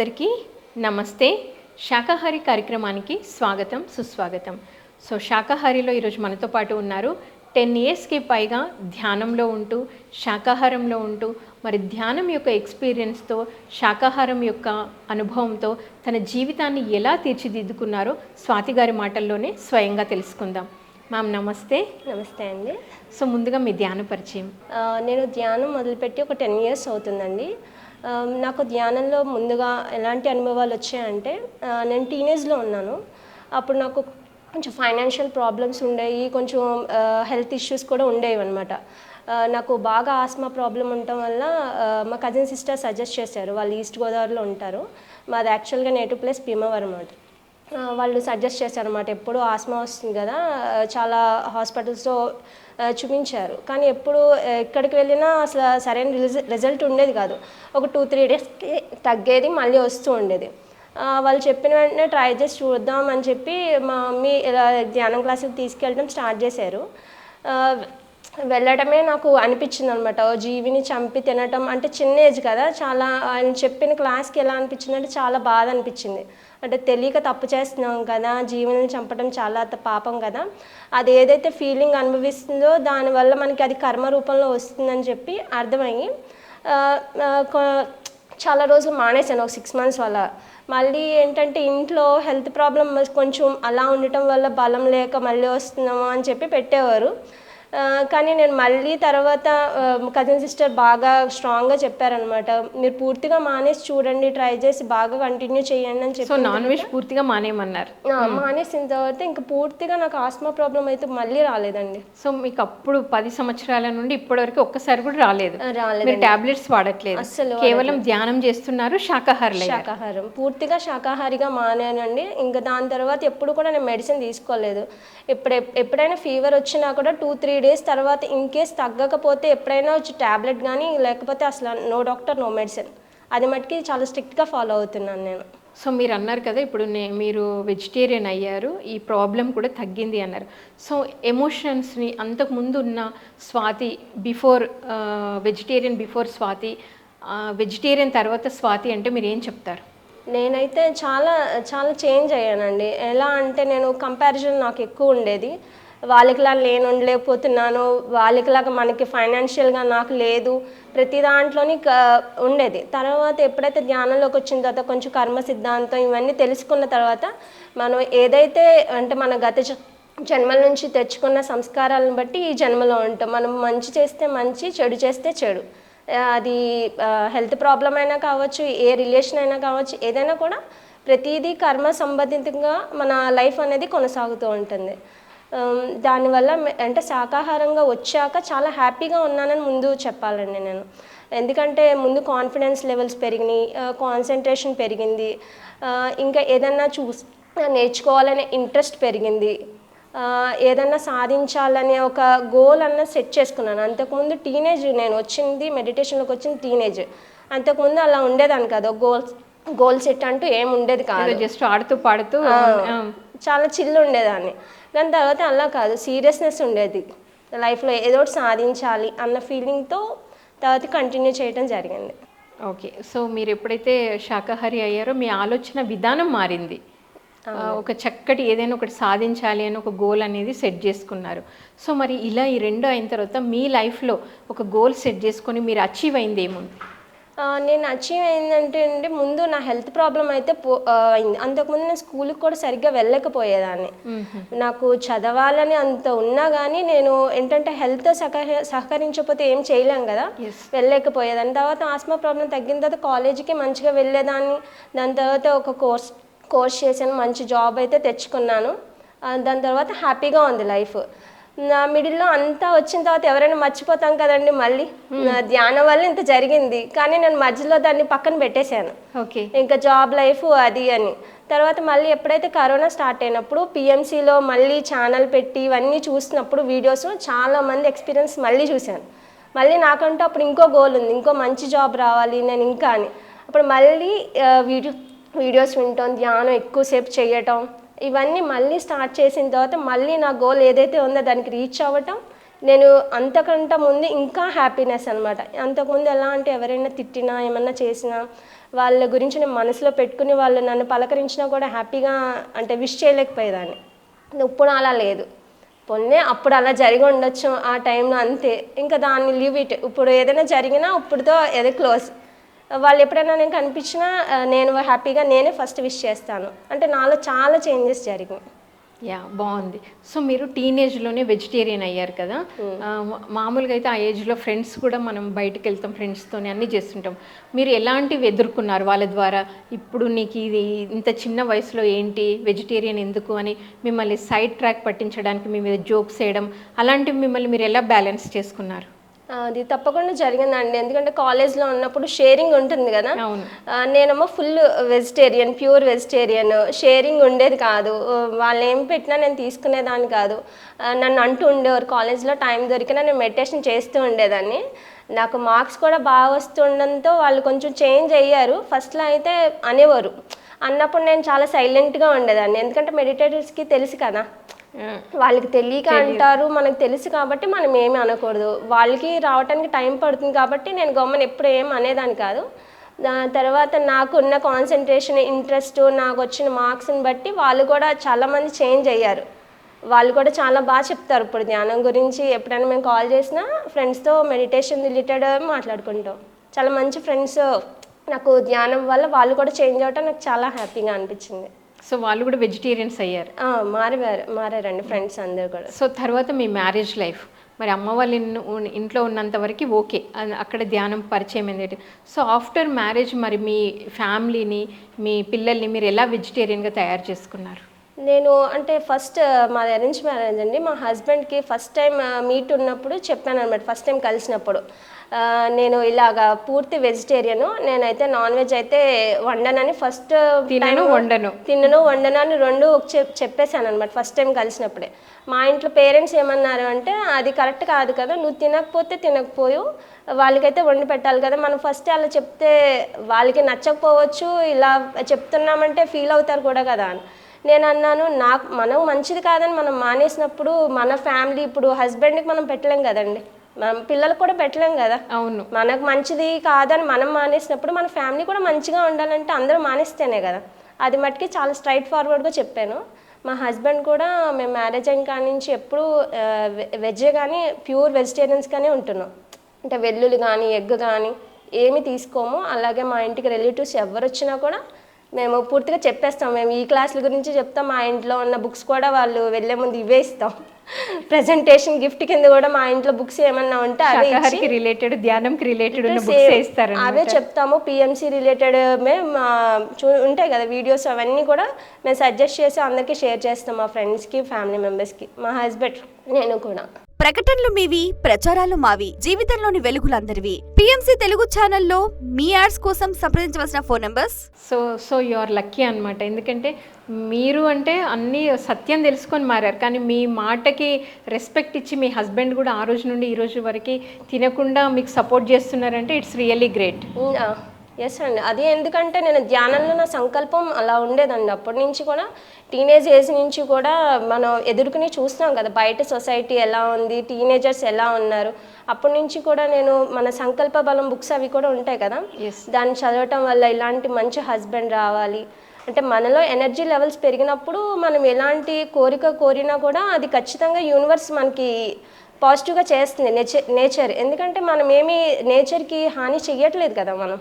అందరికీ నమస్తే. శాకాహారి కార్యక్రమానికి స్వాగతం సుస్వాగతం. సో శాకాహారిలో ఈరోజు మనతో పాటు ఉన్నారు. టెన్ ఇయర్స్కి పైగా ధ్యానంలో ఉంటూ శాకాహారంలో ఉంటూ మరి ధ్యానం యొక్క ఎక్స్పీరియన్స్తో శాకాహారం యొక్క అనుభవంతో తన జీవితాన్ని ఎలా తీర్చిదిద్దుకున్నారో స్వాతి గారి మాటల్లోనే స్వయంగా తెలుసుకుందాం. మ్యామ్ నమస్తే. నమస్తే అండి. సో ముందుగా మీ ధ్యాన పరిచయం. నేను ధ్యానం మొదలుపెట్టి ఒక టెన్ ఇయర్స్ అవుతుందండి. నాకు ధ్యానంలో ముందుగా ఎలాంటి అనుభవాలు వచ్చాయంటే నేను టీనేజ్లో ఉన్నాను. అప్పుడు నాకు కొంచెం ఫైనాన్షియల్ ప్రాబ్లమ్స్ ఉండేవి కొంచెం హెల్త్ ఇష్యూస్ కూడా ఉండేవి అనమాట నాకు బాగా ఆస్మా ప్రాబ్లం ఉండటం వల్ల మా కజిన్ సిస్టర్ సజెస్ట్ చేశారు వాళ్ళు ఈస్ట్ గోదావరిలో ఉంటారు. మాది యాక్చువల్గా నేటివ్ ప్లేస్ భీమవరం అంటారు వాళ్ళు సజెస్ట్ చేశారన్నమాట. ఎప్పుడు ఆస్మా వస్తుంది కదా చాలా హాస్పిటల్స్లో చూపించారు. కానీ ఎప్పుడు ఎక్కడికి వెళ్ళినా అసలు సరైన రిజ- రిజల్ట్ ఉండేది కాదు. ఒక టూ త్రీ డేస్కి తగ్గేది మళ్ళీ వస్తూ ఉండేది. వాళ్ళు చెప్పిన వెంటనే ట్రై చేసి చూద్దాం అని చెప్పి మా మమ్మీ ఇలా ధ్యానం క్లాసులు తీసుకెళ్ళడం స్టార్ట్ చేశారు. వెళ్ళడమే నాకు అనిపించింది అనమాట జీవిని చంపి తినటం అంటే చిన్న ఏజ్ కదా చాలా ఆయన చెప్పిన క్లాస్కి ఎలా అనిపించింది అంటే చాలా బాధ అనిపించింది. అంటే తెలియక తప్పు చేస్తున్నాం కదా జీవిని చంపడం చాలా పాపం కదా. అది ఏదైతే ఫీలింగ్ అనుభవిస్తుందో దానివల్ల మనకి అది కర్మ రూపంలో వస్తుందని చెప్పి అర్థమయ్యి చాలా రోజులు మానేశాను ఒక సిక్స్ మంత్స్ వల్ల. మళ్ళీ ఏంటంటే ఇంట్లో హెల్త్ ప్రాబ్లం కొంచెం అలా ఉండటం వల్ల బలం లేక మళ్ళీ వస్తున్నాము అని చెప్పి పెట్టేవారు. కానీ నేను మళ్ళీ తర్వాత కజిన్ సిస్టర్ బాగా స్ట్రాంగ్గా చెప్పారనమాట మీరు పూర్తిగా మానేసి చూడండి ట్రై చేసి బాగా కంటిన్యూ చేయండి అని చెప్పి నాన్ వెజ్ పూర్తిగా మానేయమన్నారు. ఆ, మానేసిన తర్వాత ఇంకా పూర్తిగా నాకు ఆస్మా ప్రాబ్లం అయితే మళ్ళీ రాలేదండి. సో మీకు అప్పుడు పది సంవత్సరాల నుండి ఇప్పటివరకు ఒక్కసారి కూడా రాలేదు. రాలేదు టాబ్లెట్స్ వాడట్లేదు. అస్సలు కేవలం ధ్యానం చేస్తున్నారు శాకాహారులు శాకాహారం. పూర్తిగా శాకాహారిగా మానానండి. ఇంకా దాని తర్వాత ఎప్పుడు కూడా నేను మెడిసిన్ తీసుకోలేదు. ఎప్పుడు ఎప్పుడైనా ఫీవర్ వచ్చినా కూడా టూ త్రీ డేస్ తర్వాత ఇన్ కేస్ తగ్గకపోతే ఎప్పుడైనా వచ్చి ట్యాబ్లెట్ కానీ లేకపోతే అసలు నో డాక్టర్ నో మెడిసిన్ అది మటుకి చాలా స్ట్రిక్ట్గా ఫాలో అవుతున్నాను నేను. సో మీరు అన్నారు కదా ఇప్పుడు నే- మీరు వెజిటేరియన్ అయ్యారు ఈ ప్రాబ్లం కూడా తగ్గింది అన్నారు. సో ఎమోషన్స్ని అంతకు ముందు ఉన్న Swathi before vegetarian before Swathi vegetarian తర్వాత స్వాతి అంటే మీరు ఏం చెప్తారు? నేనైతే చాలా చాలా చేంజ్ అయ్యానండి. ఎలా అంటే నేను కంపారిజన్ నాకు ఎక్కువ ఉండేది. వాళ్ళకిలా నేను ఉండలేకపోతున్నాను వాళ్ళకిలాగా మనకి ఫైనాన్షియల్గా నాకు లేదు ప్రతి దాంట్లోని క- ఉండేది. తర్వాత ఎప్పుడైతే ధ్యానంలోకి వచ్చిన తర్వాత కొంచెం కర్మ సిద్ధాంతం ఇవన్నీ తెలుసుకున్న తర్వాత మనం ఏదైతే అంటే మన గత జ- జన్మల నుంచి తెచ్చుకున్న సంస్కారాలను బట్టి ఈ జన్మలో ఉంటాం. మనం మంచి చేస్తే మంచి చెడు చేస్తే చెడు. అది హెల్త్ ప్రాబ్లం అయినా కావచ్చు ఏ రిలేషన్ అయినా కావచ్చు ఏదైనా కూడా ప్రతిదీ కర్మ సంబంధితంగా మన లైఫ్ అనేది కొనసాగుతూ ఉంటుంది. దానివల్ల అంటే శాకాహారంగా వచ్చాక చాలా హ్యాపీగా ఉన్నానని ముందు చెప్పాలండి నేను. ఎందుకంటే ముందు కాన్ఫిడెన్స్ లెవెల్స్ పెరిగినాయి కాన్సన్ట్రేషన్ పెరిగింది ఇంకా ఏదన్నా చూస్ నేర్చుకోవాలనే ఇంట్రెస్ట్ పెరిగింది. ఏదన్నా సాధించాలనే ఒక గోల్ అన్న సెట్ చేసుకున్నాను. అంతకుముందు టీనేజ్ నేను వచ్చింది మెడిటేషన్లోకి వచ్చింది టీనేజ్ అంతకుముందు అలా ఉండేదాన్ని కాదు. గోల్ గోల్ సెట్ అంటూ ఏం ఉండేది కాదు. జస్ట్ ఆడుతూ పాడుతూ చాలా చిల్లు ఉండేదాన్ని. దాని తర్వాత అలా కాదు సీరియస్నెస్ ఉండేది. లైఫ్లో ఏదో ఒకటి సాధించాలి అన్న ఫీలింగ్తో తర్వాత కంటిన్యూ చేయడం జరిగింది. ఓకే. సో మీరు ఎప్పుడైతే శాకాహారి అయ్యారో మీ ఆలోచన విధానం మారింది. ఒక చక్కటి ఏదైనా ఒకటి సాధించాలి అని ఒక గోల్ అనేది సెట్ చేసుకున్నారు. సో మరి ఇలా ఈ రెండు అయిన తర్వాత మీ లైఫ్లో ఒక గోల్ సెట్ చేసుకొని మీరు అచీవ్ అయింది ఏముంది? నేను అచీవ్ అయిందంటే అండి ముందు నా హెల్త్ ప్రాబ్లం అయితే పో అయింది. అంతకుముందు నేను స్కూల్కి కూడా సరిగ్గా వెళ్ళకపోయేదాన్ని. నాకు చదవాలని అంత ఉన్నా కానీ నేను ఏంటంటే హెల్త్ సహకరి సహకరించకపోతే ఏం చేయలేం కదా. వెళ్ళలేకపోయేదాన్ని. తర్వాత ఆస్మా ప్రాబ్లం తగ్గిన తర్వాత కాలేజీకి మంచిగా వెళ్ళేదాన్ని. దాని తర్వాత ఒక కోర్స్ కోర్స్ చేశాను. మంచి జాబ్ అయితే తెచ్చుకున్నాను. దాని తర్వాత హ్యాపీగా ఉంది లైఫ్ మిడిల్లో అంతా వచ్చిన తర్వాత ఎవరైనా మర్చిపోతాం కదండి మళ్ళీ. నా ధ్యానం వల్ల ఇంత జరిగింది. కానీ నేను మధ్యలో దాన్ని పక్కన పెట్టేశాను. ఓకే. ఇంకా జాబ్ లైఫ్ అది అని. తర్వాత మళ్ళీ ఎప్పుడైతే కరోనా స్టార్ట్ అయినప్పుడు పిఎంసీలో మళ్ళీ ఛానల్ పెట్టి ఇవన్నీ చూసినప్పుడు వీడియోస్ చాలా మంది ఎక్స్పీరియన్స్ మళ్ళీ చూశాను. మళ్ళీ నాకంటూ అప్పుడు ఇంకో గోల్ ఉంది. ఇంకో మంచి జాబ్ రావాలి నేను ఇంకా అని. అప్పుడు మళ్ళీ వీడియో వీడియోస్ వినటం ధ్యానం ఎక్కువసేపు చేయటం. ఇవన్నీ మళ్ళీ స్టార్ట్ చేసిన తర్వాత మళ్ళీ నా గోల్ ఏదైతే ఉందో దానికి రీచ్ అవ్వటం నేను అంతకంటే ముందు ఇంకా హ్యాపీనెస్ అనమాట అంతకుముందు ఎలా అంటే ఎవరైనా తిట్టినా ఏమన్నా చేసినా వాళ్ళ గురించి నేను మనసులో పెట్టుకుని వాళ్ళు నన్ను పలకరించినా కూడా హ్యాపీగా అంటే విష్ చేయలేకపోయేదాన్ని. ఇప్పుడు అలా లేదు. పొన్నే అప్పుడు అలా జరిగి ఉండొచ్చు ఆ టైంలో అంతే. ఇంకా దాన్ని లీవ్ ఇట్ ఇప్పుడు ఏదైనా జరిగినా ఇప్పుడుతో ఏదో క్లోజ్ వాళ్ళు ఎప్పుడైనా నేను కనిపించినా నేను హ్యాపీగా నేనే ఫస్ట్ విష్ చేస్తాను. అంటే నాలో చాలా చేంజెస్ జరిగాయి. యా బాగుంది. సో మీరు టీనేజ్లోనే వెజిటేరియన్ అయ్యారు కదా? మా- మామూలుగా అయితే ఆ ఏజ్లో ఫ్రెండ్స్ కూడా మనం బయటకు వెళ్తాం ఫ్రెండ్స్తోని అన్నీ చేస్తుంటాం. మీరు ఎలాంటివి ఎదుర్కొన్నారు వాళ్ళ ద్వారా? ఇప్పుడు నీకు ఇది ఇంత చిన్న వయసులో ఏంటి? వెజిటేరియన్ ఎందుకు అని మిమ్మల్ని సైడ్ ట్రాక్ పట్టించడానికి మీ మీద జోక్స్ వేయడం అలాంటివి మిమ్మల్ని మీరు ఎలా బ్యాలెన్స్ చేసుకున్నారు? అది తప్పకుండా జరిగిందండి. ఎందుకంటే కాలేజ్లో ఉన్నప్పుడు షేరింగ్ ఉంటుంది కదా. నేనేమో full vegetarian pure vegetarian. Sharing ఉండేది కాదు. వాళ్ళు ఏం పెట్టినా నేను తీసుకునేదాన్ని కాదు. నన్ను అంటూ ఉండేవారు. కాలేజ్లో టైం దొరికినా నేను మెడిటేషన్ చేస్తూ ఉండేదాన్ని. నాకు మార్క్స్ కూడా బాగా వస్తుండడంతో వాళ్ళు కొంచెం చేంజ్ అయ్యారు. ఫస్ట్లో అయితే అనేవారు. అన్నప్పుడు నేను చాలా సైలెంట్గా ఉండేదాన్ని. ఎందుకంటే మెడిటేటర్స్కి తెలుసు కదా. వాళ్ళకి తెలియక అంటారు మనకు తెలుసు కాబట్టి మనం ఏమీ అనకూడదు. వాళ్ళకి రావడానికి టైం పడుతుంది కాబట్టి నేను గవర్నమెంట్ ఎప్పుడు ఏం అనేదాన్ని కాదు. దాని తర్వాత నాకు ఉన్న కాన్సన్ట్రేషన్ ఇంట్రెస్ట్ నాకు వచ్చిన మార్క్స్ని బట్టి వాళ్ళు కూడా చాలామంది చేంజ్ అయ్యారు. వాళ్ళు కూడా చాలా బాగా చెప్తారు ఇప్పుడు ధ్యానం గురించి. ఎప్పుడైనా మేము కాల్ చేసినా ఫ్రెండ్స్తో మెడిటేషన్ రిలేటెడ్ మాట్లాడుకుంటాం. చాలా మంచి ఫ్రెండ్స్ నాకు ధ్యానం వల్ల వాళ్ళు కూడా చేంజ్ అవటం నాకు చాలా హ్యాపీగా అనిపించింది. సో వాళ్ళు కూడా వెజిటేరియన్స్ అయ్యారు. ఆ, మారారు మారారండి ఫ్రెండ్స్ అందరు కూడా. సో తర్వాత మీ మ్యారేజ్ లైఫ్ మరి అమ్మ వాళ్ళ ఇంట్లో ఉన్నంత వరకు ఓకే అక్కడ ధ్యానం పరిచయం ఏంటంటే సో ఆఫ్టర్ మ్యారేజ్ మరి మీ ఫ్యామిలీని మీ పిల్లల్ని మీరు ఎలా వెజిటేరియన్గా తయారు చేసుకున్నారు? నేను అంటే ఫస్ట్ మాది అరేంజ్ మ్యారేజ్ అండి. మా హస్బెండ్కి ఫస్ట్ టైం మీట్ ఉన్నప్పుడు చెప్పాను అనమాట ఫస్ట్ టైం కలిసినప్పుడు. నేను ఇలాగా పూర్తి వెజిటేరియను నేనైతే నాన్ వెజ్ అయితే వండనని ఫస్ట్ తినను వండను. తిన్నను వండను అని రెండు చెప్ చెప్పేశాను అనమాట ఫస్ట్ టైం కలిసినప్పుడే. మా ఇంట్లో పేరెంట్స్ ఏమన్నారు అంటే అది కరెక్ట్ కాదు కదా నువ్వు తినకపోతే తినకపోయు వాళ్ళకైతే వండి పెట్టాలి కదా. మనం ఫస్ట్ అలా చెప్తే వాళ్ళకి నచ్చకపోవచ్చు ఇలా చెప్తున్నామంటే ఫీల్ అవుతారు కూడా కదా అని. నేను అన్నాను నాకు మనం మంచిది కాదని మనం మానేసినప్పుడు మన ఫ్యామిలీ ఇప్పుడు హస్బెండ్కి మనం పెట్టలేం కదండి. మనం పిల్లలకు కూడా పెట్టలేం కదా. అవును. మనకు మంచిది కాదని మనం మానేసినప్పుడు మన ఫ్యామిలీ కూడా మంచిగా ఉండాలంటే అందరూ మానేస్తేనే కదా. అది మట్టుకి చాలా స్ట్రైట్ ఫార్వర్డ్గా చెప్పాను. మా హస్బెండ్ కూడా మేము మ్యారేజ్ అయిన కాడి నుంచి ఎప్పుడు వెజ్ కానీ ప్యూర్ వెజిటేరియన్స్ కానీ ఉంటున్నాం. అంటే వెల్లుల్లి కానీ ఎగ్ కానీ ఏమి తీసుకోము. అలాగే మా ఇంటికి రిలేటివ్స్ ఎవరు వచ్చినా కూడా మేము పూర్తిగా చెప్పేస్తాం. మేము ఈ క్లాసుల గురించి చెప్తాం. మా ఇంట్లో ఉన్న బుక్స్ కూడా వాళ్ళు వెళ్ళే ముందు ఇవే ఇస్తాం ప్రజెంటేషన్ గిఫ్ట్ కింద కూడా మా ఇంట్లో బుక్స్ ఏమన్నా ఉంటే అవే రిలేటెడ్ ధ్యానంకి రిలేటెడ్ ఇస్తారు అవే చెప్తాము. పిఎంసి రిలేటెడ్ మేము చూ ఉంటాయి కదా వీడియోస్ అవన్నీ కూడా మేము సజెస్ట్ చేసి అందరికీ షేర్ చేస్తాం మా ఫ్రెండ్స్కి ఫ్యామిలీ మెంబర్స్కి మా హస్బెండ్ నేను కూడా. ప్రకటనలు మీవి ప్రచారాలు మావి జీవితంలోని వెలుగులందరివి. పిఎంసి తెలుగు ఛానల్లో మీ యాడ్స్ కోసం సంప్రదించవలసిన phone numbers? So so you are lucky అనమాట ఎందుకంటే మీరు అంటే అన్నీ సత్యం తెలుసుకొని మారారు. కానీ మీ మాటకి రెస్పెక్ట్ ఇచ్చి మీ హస్బెండ్ కూడా ఆ రోజు నుండి ఈ రోజు వరకు తినకుండా మీకు సపోర్ట్ చేస్తున్నారంటే ఇట్స్ రియల్లీ గ్రేట్. ఎస్ అండి అది ఎందుకంటే నేను ధ్యానంలో నా సంకల్పం అలా ఉండేదండి. అప్పటి నుంచి కూడా టీనేజ్ ఏజ్ నుంచి కూడా మనం ఎదుర్కొని చూస్తున్నాం కదా బయట సొసైటీ ఎలా ఉంది టీనేజర్స్ ఎలా ఉన్నారు. అప్పటి నుంచి కూడా నేను మన సంకల్ప బలం బుక్స్ అవి కూడా ఉంటాయి కదా దాన్ని చదవటం వల్ల ఇలాంటి మంచి హస్బెండ్ రావాలి. అంటే మనలో ఎనర్జీ లెవెల్స్ పెరిగినప్పుడు మనం ఎలాంటి కోరిక కోరినా కూడా అది ఖచ్చితంగా యూనివర్స్ మనకి పాజిటివ్గా చేస్తుంది నేచర్ నేచర్. ఎందుకంటే మనం ఏమి నేచర్కి హాని చెయ్యట్లేదు కదా మనం.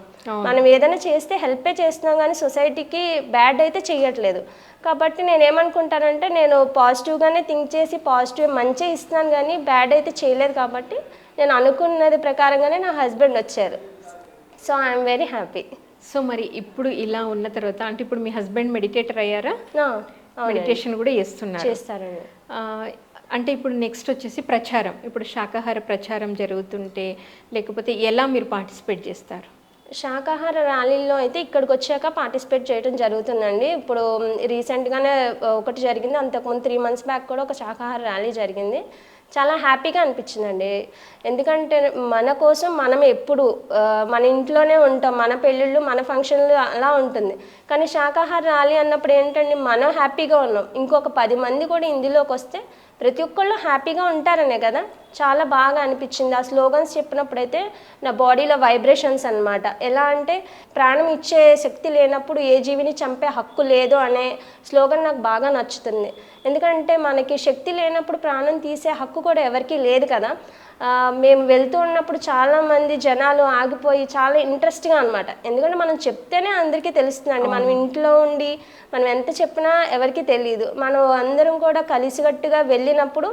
మనం ఏదైనా చేస్తే హెల్పే చేస్తున్నాం కానీ సొసైటీకి బ్యాడ్ అయితే చెయ్యట్లేదు. కాబట్టి నేను ఏమనుకుంటానంటే నేను పాజిటివ్గానే థింక్ చేసి పాజిటివ్ మంచి ఇస్తున్నాను కానీ బ్యాడ్ అయితే చేయలేదు కాబట్టి నేను అనుకున్నది ప్రకారంగానే నా హస్బెండ్ వచ్చారు. So I'm very happy. So మరి ఇప్పుడు ఇలా ఉన్న తర్వాత అంటే ఇప్పుడు మీ హస్బెండ్ మెడిటేటర్ అయ్యారా? మెడిటేషన్ కూడా చేస్తున్నారు. చేస్తారండి. అంటే ఇప్పుడు నెక్స్ట్ వచ్చేసి ప్రచారం. ఇప్పుడు శాకాహార ప్రచారం జరుగుతుంటే లేకపోతే ఎలా మీరు పార్టిసిపేట్ చేస్తారు? శాకాహార ర్యాలీల్లో అయితే ఇక్కడికి వచ్చాక పార్టిసిపేట్ చేయడం జరుగుతుందండి. ఇప్పుడు రీసెంట్గానే ఒకటి జరిగింది. అంతకుముందు త్రీ మంత్స్ బ్యాక్ కూడా ఒక శాకాహార ర్యాలీ జరిగింది. చాలా హ్యాపీగా అనిపించిందండి. ఎందుకంటే మన కోసం మనం ఎప్పుడు మన ఇంట్లోనే ఉంటాం. మన పెళ్ళిళ్ళు మన ఫంక్షన్లు అలా ఉంటుంది. కానీ శాకాహార ర్యాలీ అన్నప్పుడు ఏంటంటే మనం హ్యాపీగా ఉన్నాం. ఇంకొక పది మంది కూడా ఇందులోకి వస్తే ప్రతి ఒక్కళ్ళు హ్యాపీగా ఉంటారనే కదా? చాలా బాగా అనిపించింది. ఆ స్లోగన్స్ చెప్పినప్పుడైతే నా బాడీలో వైబ్రేషన్స్ అనమాట ఎలా అంటే ప్రాణం ఇచ్చే శక్తి లేనప్పుడు ఏ జీవిని చంపే హక్కు లేదు అనే స్లోగన్ నాకు బాగా నచ్చుతుంది. ఎందుకంటే మనకి శక్తి లేనప్పుడు ప్రాణం తీసే హక్కు కూడా ఎవరికీ లేదు కదా? మేము వెళ్తూ ఉన్నప్పుడు చాలామంది జనాలు ఆగిపోయి చాలా ఇంట్రెస్ట్గా అనమాట ఎందుకంటే మనం చెప్తేనే అందరికీ తెలుస్తుందండి. మనం ఇంట్లో ఉండి మనం ఎంత చెప్పినా ఎవరికీ తెలియదు మనం అందరం కూడా కలిసికట్టుగా వెళ్ళినప్పుడు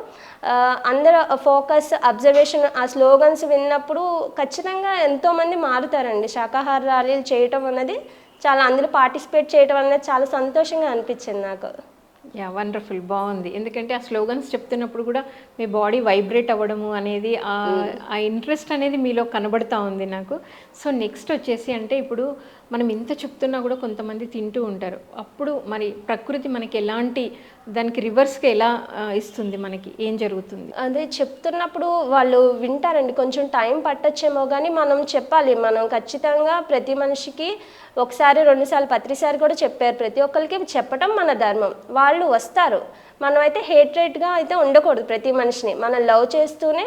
అందరూ ఫోకస్ అబ్జర్వేషన్ ఆ స్లోగన్స్ విన్నప్పుడు ఖచ్చితంగా ఎంతోమంది మారుతారండి. శాకాహార ర్యాలీలు చేయటం అన్నది చాలా అందులో పార్టిసిపేట్ చేయటం అనేది చాలా సంతోషంగా అనిపించింది నాకు. యా వండర్ఫుల్ బాగుంది. ఎందుకంటే ఆ స్లోగన్స్ చెప్తున్నప్పుడు కూడా మీ బాడీ వైబ్రేట్ అవ్వడము అనేది ఆ- ఆ ఇంట్రెస్ట్ అనేది మీలో కనబడతా ఉంది నాకు. సో నెక్స్ట్ వచ్చేసి అంటే ఇప్పుడు మనం ఇంత చెప్తున్నా కూడా కొంతమంది తింటూ ఉంటారు. అప్పుడు మరి ప్రకృతి మనకి ఎలాంటి దానికి రివర్స్కి ఎలా ఇస్తుంది మనకి? ఏం జరుగుతుంది? అదే చెప్తున్నప్పుడు వాళ్ళు వింటారండి. కొంచెం టైం పట్టొచ్చేమో కానీ మనం చెప్పాలి. మనం ఖచ్చితంగా ప్రతి మనిషికి ఒకసారి రెండుసార్లు పత్రిసారి కూడా చెప్పారు. ప్రతి ఒక్కరికి చెప్పటం మన ధర్మం. వాళ్ళు వస్తారు. మనం అయితే హేట్రేట్గా అయితే ఉండకూడదు ప్రతి మనిషిని. మనం లవ్ చేస్తూనే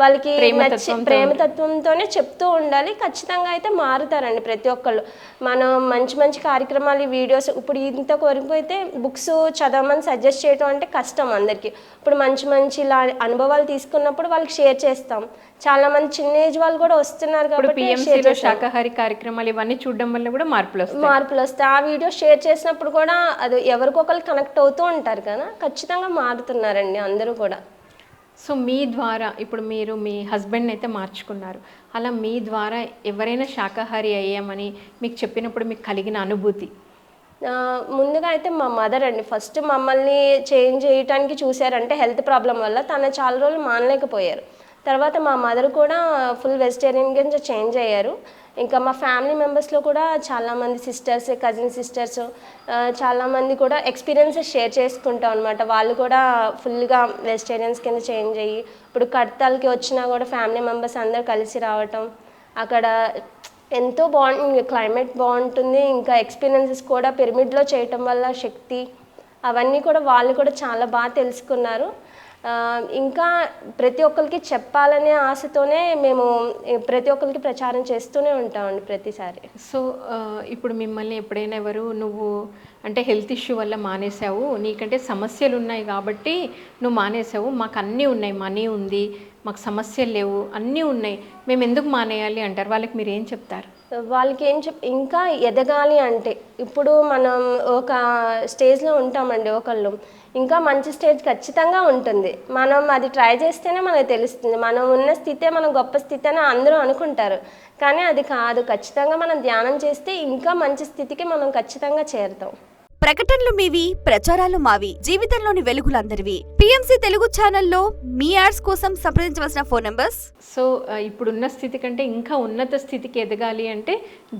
వాళ్ళకి నచ్చి ప్రేమతత్వంతోనే. చెప్తూ ఉండాలి. ఖచ్చితంగా అయితే మారుతారండి ప్రతి ఒక్కళ్ళు. మనం మంచి మంచి కార్యక్రమాలు వీడియోస్ ఇప్పుడు ఇంతవరకు అయితే బుక్స్ చదవమని సజెస్ట్ చేయడం అంటే కష్టం అందరికీ. ఇప్పుడు మంచి మంచి ఇలా అనుభవాలు తీసుకున్నప్పుడు వాళ్ళకి షేర్ చేస్తాం. చాలా మంది చిన్న ఏజ్ వాళ్ళు కూడా వస్తున్నారు కాబట్టి. శాకాహారి కార్యక్రమాలు ఇవన్నీ చూడడం వల్ల కూడా మార్పులు వస్తాయి. మార్పులు వస్తాయి. ఆ వీడియో షేర్ చేసినప్పుడు కూడా అది ఎవరికొకరు కనెక్ట్ అవుతూ ఉంటారు కదా. ఖచ్చితంగా మారుతున్నారండి అందరూ కూడా. సో మీ ద్వారా ఇప్పుడు మీరు మీ హస్బెండ్ని అయితే మార్చుకున్నారు. అలా మీ ద్వారా ఎవరైనా శాకాహారి అయ్యామని మీకు చెప్పినప్పుడు మీకు కలిగిన అనుభూతి? ముందుగా అయితే మా మదర్ అండి ఫస్ట్ మమ్మల్ని చేంజ్ చేయడానికి చూశారంటే హెల్త్ ప్రాబ్లం వల్ల తను చాలా రోజులు మానలేకపోయారు. తర్వాత మా మదర్ కూడా ఫుల్ వెజిటేరియన్ కింద చేంజ్ అయ్యారు. ఇంకా మా ఫ్యామిలీ మెంబర్స్లో కూడా చాలామంది సిస్టర్స్ కజిన్ సిస్టర్స్ చాలామంది కూడా ఎక్స్పీరియన్సెస్ షేర్ చేసుకుంటాం అనమాట వాళ్ళు కూడా ఫుల్గా వెజిటేరియన్స్ కింద చేంజ్ అయ్యి ఇప్పుడు కడతాలకి వచ్చినా కూడా ఫ్యామిలీ మెంబర్స్ అందరు కలిసి రావటం అక్కడ ఎంతో బాగుంటుంది క్లైమేట్ బాగుంటుంది. ఇంకా ఎక్స్పీరియన్సెస్ కూడా పిరమిడ్లో చేయటం వల్ల శక్తి అవన్నీ కూడా వాళ్ళు కూడా చాలా బాగా తెలుసుకున్నారు. ఇంకా ప్రతి ఒక్కరికి చెప్పాలనే ఆశతోనే మేము ప్రతి ఒక్కరికి ప్రచారం చేస్తూనే ఉంటామండి ప్రతిసారి. సో ఇప్పుడు మిమ్మల్ని ఎప్పుడైనా ఎవరు నువ్వు అంటే హెల్త్ ఇష్యూ వల్ల మానేసావు నీకంటే సమస్యలు ఉన్నాయి కాబట్టి నువ్వు మానేసావు మాకు అన్నీ ఉన్నాయి మనీ ఉంది మాకు సమస్యలు లేవు అన్నీ ఉన్నాయి. మేము ఎందుకు మానేయాలి అంటారు? వాళ్ళకి మీరు ఏం చెప్తారు? వాళ్ళకి ఏం చెప్ ఇంకా ఎదగాలి అంటే ఇప్పుడు మనం ఒక స్టేజ్లో ఉంటామండి ఒకళ్ళు. ఇంకా మంచి స్టేజ్ ఖచ్చితంగా ఉంటుంది. మనం అది ట్రై చేస్తేనే మనకు తెలుస్తుంది. మనం ఉన్న స్థితే మనం గొప్ప స్థితి అని అందరూ అనుకుంటారు. కానీ అది కాదు. ఖచ్చితంగా మనం ధ్యానం చేస్తే ఇంకా మంచి స్థితికి మనం ఖచ్చితంగా చేరుతాం. ప్రకటనలు మీవి ప్రచారాలు మావి జీవితంలోని వెలుగులందరివి. పిఎంసి తెలుగు ఛానల్లో మీ యాడ్స్ కోసం సంప్రదించవలసిన ఫోన్ నంబర్స్? సో ఇప్పుడున్న స్థితి కంటే ఇంకా ఉన్నత స్థితికి ఎదగాలి అంటే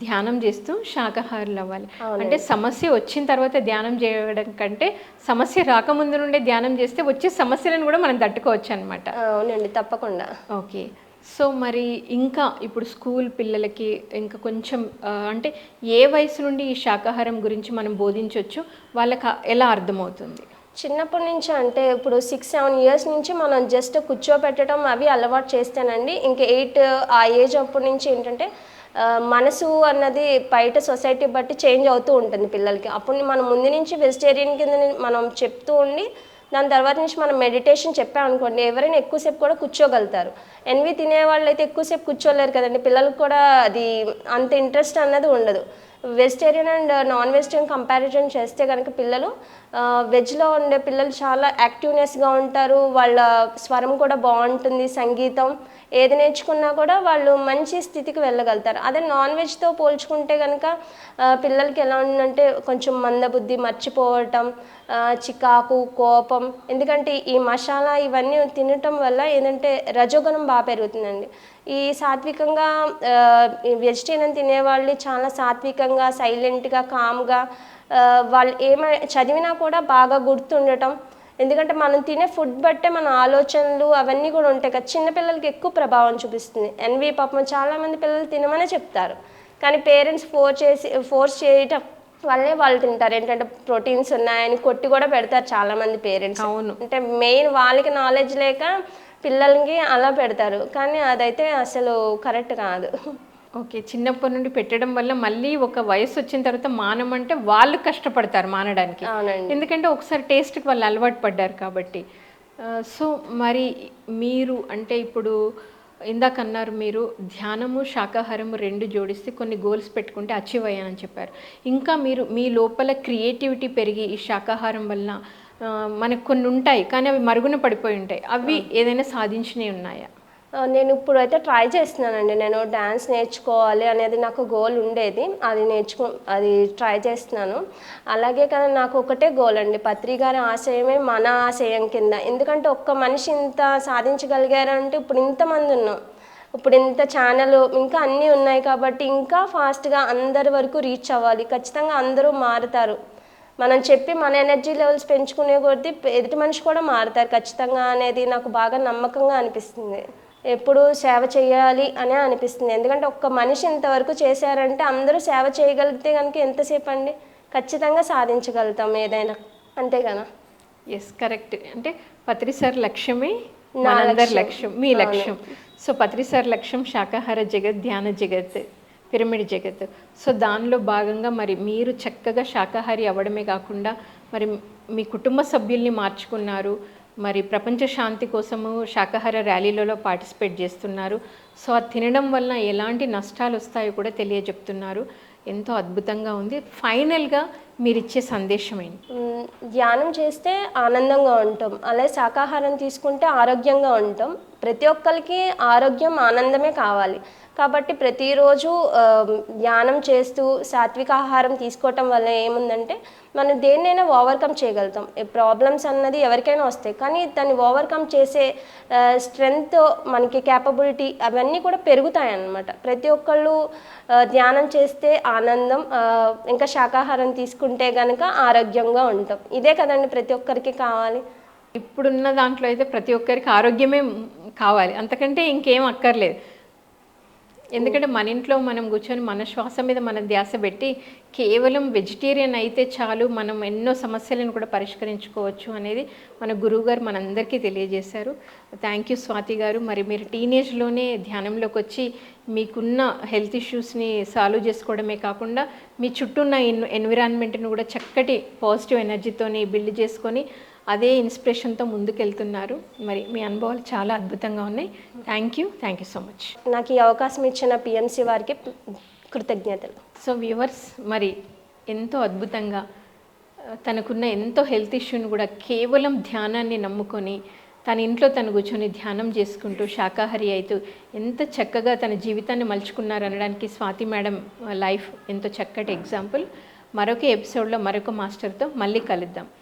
ధ్యానం చేస్తూ శాకాహారులు అవ్వాలి. అంటే సమస్య వచ్చిన తర్వాత ధ్యానం చేయడం కంటే సమస్య రాకముందు నుండే ధ్యానం చేస్తే వచ్చే సమస్యలను కూడా మనం తట్టుకోవచ్చు అనమాట అవునండి తప్పకుండా. ఓకే. సో మరి ఇంకా ఇప్పుడు స్కూల్ పిల్లలకి ఇంకా కొంచెం అంటే ఏ వయసు నుండి ఈ శాకాహారం గురించి మనం బోధించవచ్చు వాళ్ళకి ఎలా అర్థమవుతుంది? చిన్నప్పటి నుంచి అంటే ఇప్పుడు సిక్స్ సెవెన్ ఇయర్స్ నుంచి మనం జస్ట్ కూర్చోబెట్టడం అవి అలవాటు చేస్తానండి. ఇంకా ఎయిట్ ఆ ఏజ్ అప్పటి నుంచి ఏంటంటే మనసు అన్నది బయట సొసైటీ బట్టి చేంజ్ అవుతూ ఉంటుంది పిల్లలకి. అప్పుడు మనం ముందు నుంచి వెజిటేరియన్ కింద మనం చెప్తూ ఉండి దాని తర్వాత నుంచి మనం మెడిటేషన్ చెప్పామనుకోండి ఎవరైనా ఎక్కువసేపు కూడా కూర్చోగలుగుతారు. ఎన్వి తినే వాళ్ళు అయితే ఎక్కువసేపు కూర్చోలేరు కదండి పిల్లలకు కూడా అది అంత ఇంట్రెస్ట్ అన్నది ఉండదు. Vegetarian and non vegetarian comparison చేస్తే కనుక పిల్లలు వెజ్లో ఉండే పిల్లలు చాలా యాక్టివ్నెస్గా ఉంటారు వాళ్ళ స్వరం కూడా బాగుంటుంది సంగీతం ఏది నేర్చుకున్నా కూడా వాళ్ళు మంచి స్థితికి వెళ్ళగలుగుతారు. అదే నాన్ వెజ్తో పోల్చుకుంటే కనుక పిల్లలకి ఎలా ఉందంటే కొంచెం మందబుద్ధి మర్చిపోవటం చికాకు కోపం. ఎందుకంటే ఈ మసాలా ఇవన్నీ తినటం వల్ల ఏంటంటే రజోగుణం బాగా పెరుగుతుందండి. ఈ సాత్వికంగా వెజిటేరియన్ తినేవాళ్ళు చాలా సాత్వికంగా సైలెంట్గా కామ్గా వాళ్ళు ఏమై చదివినా కూడా బాగా గుర్తుండటం ఎందుకంటే మనం తినే ఫుడ్ బట్టే మన ఆలోచనలు అవన్నీ కూడా ఉంటాయి కదా. చిన్నపిల్లలకి ఎక్కువ ప్రభావం చూపిస్తుంది. ఎన్వి పాపం చాలామంది పిల్లలు తినమనే చెప్తారు. కానీ పేరెంట్స్ ఫోర్స్ చేసి ఫోర్స్ చేయటం వాళ్ళే వాళ్ళు తింటారు. ఏంటంటే ప్రోటీన్స్ ఉన్నాయని కొట్టి కూడా పెడతారు చాలా మంది పేరెంట్స్. అవును. అంటే మెయిన్ వాళ్ళకి నాలెడ్జ్ లేక పిల్లలకి అలా పెడతారు. కానీ అదైతే అసలు కరెక్ట్ కాదు. ఓకే చిన్నప్పటి నుండి పెట్టడం వల్ల మళ్ళీ ఒక వయసు వచ్చిన తర్వాత మానమంటే వాళ్ళు కష్టపడతారు మానడానికి. ఎందుకంటే ఒకసారి టేస్ట్కి వాళ్ళు అలవాటు పడ్డారు కాబట్టి. సో మరి మీరు అంటే ఇప్పుడు ఇందాక అన్నారు మీరు ధ్యానము శాకాహారము రెండు జోడిస్తే కొన్ని గోల్స్ పెట్టుకుంటే అచీవ్ అయ్యానని చెప్పారు. ఇంకా మీరు మీ లోపల క్రియేటివిటీ పెరిగి ఈ శాకాహారం వల్ల మనకు కొన్ని ఉంటాయి కానీ అవి మరుగున పడిపోయి ఉంటాయి. అవి ఏదైనా సాధించినవి ఉన్నాయా? నేను ఇప్పుడు అయితే ట్రై చేస్తున్నానండి. నేను డ్యాన్స్ నేర్చుకోవాలి అనేది నాకు గోల్ ఉండేది. అది నేర్చుకో అది ట్రై చేస్తున్నాను. అలాగే కదా నాకు ఒకటే గోల్ అండి. పత్రి గారి ఆశయమే మన ఆశయం కింద. ఎందుకంటే ఒక్క మనిషి ఇంత సాధించగలిగారంటే ఇప్పుడు ఇంతమంది ఉన్నాం. ఇప్పుడు ఇంత ఛానల్ ఇంకా అన్నీ ఉన్నాయి కాబట్టి ఇంకా ఫాస్ట్గా అందరి వరకు రీచ్ అవ్వాలి. ఖచ్చితంగా అందరూ మారుతారు. మనం చెప్పి మన ఎనర్జీ లెవెల్స్ పెంచుకునే కొద్దీ ఎదుటి మనిషి కూడా మారుతారు. ఖచ్చితంగా అనేది నాకు బాగా నమ్మకంగా అనిపిస్తుంది. ఎప్పుడు సేవ చేయాలి అనే అనిపిస్తుంది. ఎందుకంటే ఒక్క మనిషి ఇంతవరకు చేశారంటే అందరూ సేవ చేయగలిగితే కనుక ఎంతసేపు అండి ఖచ్చితంగా సాధించగలుగుతాం ఏదైనా. అంతే కదా? ఎస్ కరెక్ట్ అంటే పత్రి సార్ లక్ష్యమే మనందరి లక్ష్యం. లక్ష్యం మీ లక్ష్యం. సో పత్రి సార్ లక్ష్యం శాకాహార జగత్ ధ్యాన జగత్ పిరమిడ్ జగత్. సో దానిలో భాగంగా మరి మీరు చక్కగా శాకాహారి అవ్వడమే కాకుండా మరి మీ కుటుంబ సభ్యుల్ని మార్చుకున్నారు. మరి ప్రపంచ శాంతి కోసము శాకాహార ర్యాలీలలో పార్టిసిపేట్ చేస్తున్నారు. సో అది తినడం వల్ల ఎలాంటి నష్టాలు వస్తాయో కూడా తెలియజెప్తున్నారు. ఎంతో అద్భుతంగా ఉంది. ఫైనల్గా మీరు ఇచ్చే సందేశం ఏంటి? ధ్యానం చేస్తే ఆనందంగా ఉంటాం. అలాగే శాకాహారం తీసుకుంటే ఆరోగ్యంగా ఉంటాం. ప్రతి ఒక్కరికి ఆరోగ్యం ఆనందమే కావాలి. కాబట్టి ప్రతిరోజు ధ్యానం చేస్తూ సాత్విక ఆహారం తీసుకోవటం వల్ల ఏముందంటే మనం దేన్నైనా ఓవర్కమ్ చేయగలుగుతాం. ప్రాబ్లమ్స్ అన్నది ఎవరికైనా వస్తాయి. కానీ దాన్ని ఓవర్కమ్ చేసే స్ట్రెంగ్త్ మనకి క్యాపబిలిటీ అవన్నీ కూడా పెరుగుతాయి అన్నమాట ప్రతి ఒక్కళ్ళు ధ్యానం చేస్తే ఆనందం ఇంకా శాకాహారం తీసుకుంటే కనుక ఆరోగ్యంగా ఉంటాం. ఇదే కదండి ప్రతి ఒక్కరికి కావాలి. ఇప్పుడున్న దాంట్లో అయితే ప్రతి ఒక్కరికి ఆరోగ్యమే కావాలి. అంతకంటే ఇంకేం అక్కర్లేదు. ఎందుకంటే మన ఇంట్లో మనం కూర్చొని మన శ్వాస మీద మన ధ్యాస పెట్టి కేవలం వెజిటేరియన్ అయితే చాలు మనం ఎన్నో సమస్యలను కూడా పరిష్కరించుకోవచ్చు అనేది మన గురువు గారు మనందరికీ తెలియజేశారు. థ్యాంక్ యూ స్వాతి గారు. మరి మీరు టీనేజ్లోనే ధ్యానంలోకి వచ్చి మీకున్న హెల్త్ ఇష్యూస్ని సాల్వ్ చేసుకోవడమే కాకుండా మీ చుట్టూ ఉన్న ఎన్ ఎన్విరాన్మెంట్ని కూడా చక్కటి పాజిటివ్ ఎనర్జీతోని బిల్డ్ చేసుకొని అదే ఇన్స్పిరేషన్తో ముందుకెళ్తున్నారు. మరి మీ అనుభవాలు చాలా అద్భుతంగా ఉన్నాయి. Thank you thank you so much నాకు ఈ అవకాశం ఇచ్చిన పిఎంసి వారికి కృతజ్ఞతలు. సో వ్యూవర్స్ మరి ఎంతో అద్భుతంగా తనకున్న ఎంతో హెల్త్ ఇష్యూని కూడా కేవలం ధ్యానాన్ని నమ్ముకొని తన ఇంట్లో తను కూర్చొని ధ్యానం చేసుకుంటూ శాకాహారి అవుతూ ఎంత చక్కగా తన జీవితాన్ని మలుచుకున్నారు అనడానికి స్వాతి మేడం లైఫ్ ఎంతో చక్కటి ఎగ్జాంపుల్ మరొక ఎపిసోడ్లో మరొక మాస్టర్తో మళ్ళీ కలుద్దాం.